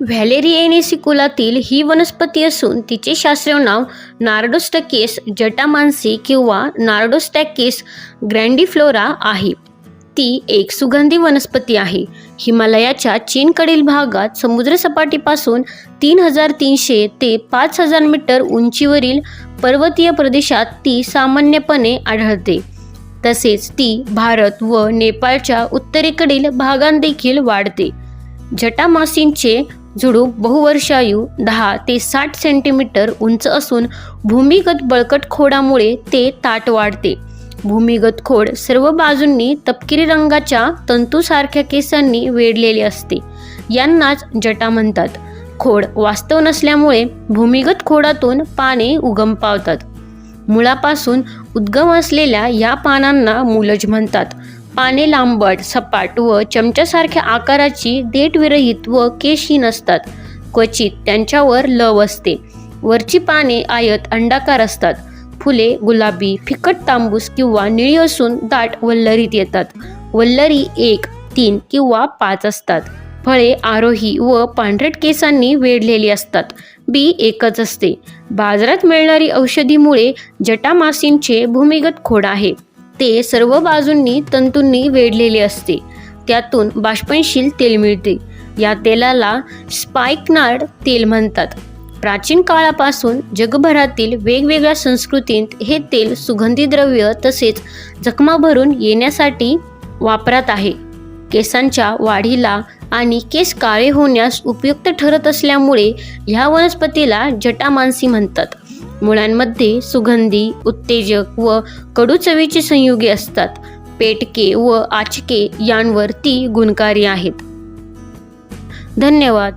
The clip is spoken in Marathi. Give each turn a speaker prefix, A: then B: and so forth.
A: व्हॅलेरिएनेसी कुलातील ही वनस्पती असून तिचे शास्त्रीय नाव नार्डोस्टॅकेस जटामानसी किंवा नार्डोस्टॅकेस ग्रँडिफ्लोरा आहे. ती एक सुगंधी वनस्पती आहे. हिमालयाच्या चीनकडील भागात समुद्रसपाटीपासून तीन हजार तीनशे ते पाच हजार मीटर उंचीवरील पर्वतीय प्रदेशात ती सामान्यपणे आढळते. तसेच ती भारत व नेपाळच्या उत्तरेकडील भागांदेखील वाढते. जटामासींचे झुडूप बहुवर्षायू दहा ते साठ सेंटीमीटर उंच असून भूमिगत बळकट खोडामुळे ते ताट वाढते. भूमिगत खोड सर्व बाजूंनी तपकिरी रंगाच्या तंतूसारख्या केसांनी वेढलेले असते. यांनाच जटा म्हणतात. खोड वास्तव नसल्यामुळे भूमिगत खोडातून पाने उगम पावतात. मुळापासून उद्गम असलेल्या या पानांना मूलज म्हणतात. पाने लांबट सपाट व चमच्यासारख्या आकाराची देठविरहित व केशहीन असतात क्वचित त्यांच्यावर लव असते. वरची पाने आयत अंडाकार असतात. फुले गुलाबी फिकट तांबूस किंवा निळी असून दाट वल्लरीत येतात. वल्लरी एक तीन किंवा पाच असतात. फळे आरोही व पांढरट केसांनी वेढलेली असतात. बी एकच असते. बाजारात मिळणारी औषधीमुळे जटामासींचे भूमिगत खोड आहे. ते सर्व बाजूंनी तंतूंनी वेढलेले असते. त्यातून बाष्पनशील तेल मिळते. या तेलाला स्पाइकनार्ड तेल म्हणतात. प्राचीन काळापासून जगभरातील वेगवेगळ्या संस्कृतींत हे तेल सुगंधी द्रव्य तसेच जखमा भरून येण्यासाठी वापरात आहे. केसांच्या वाढीला आणि केस काळे होण्यास उपयुक्त ठरत असल्यामुळे ह्या वनस्पतीला जटामानसी म्हणतात. मुळांमध्ये सुगंधी उत्तेजक व कडू चवीची संयुगे असतात. पेटके व आचके यांवर ती गुणकारी आहेत. धन्यवाद.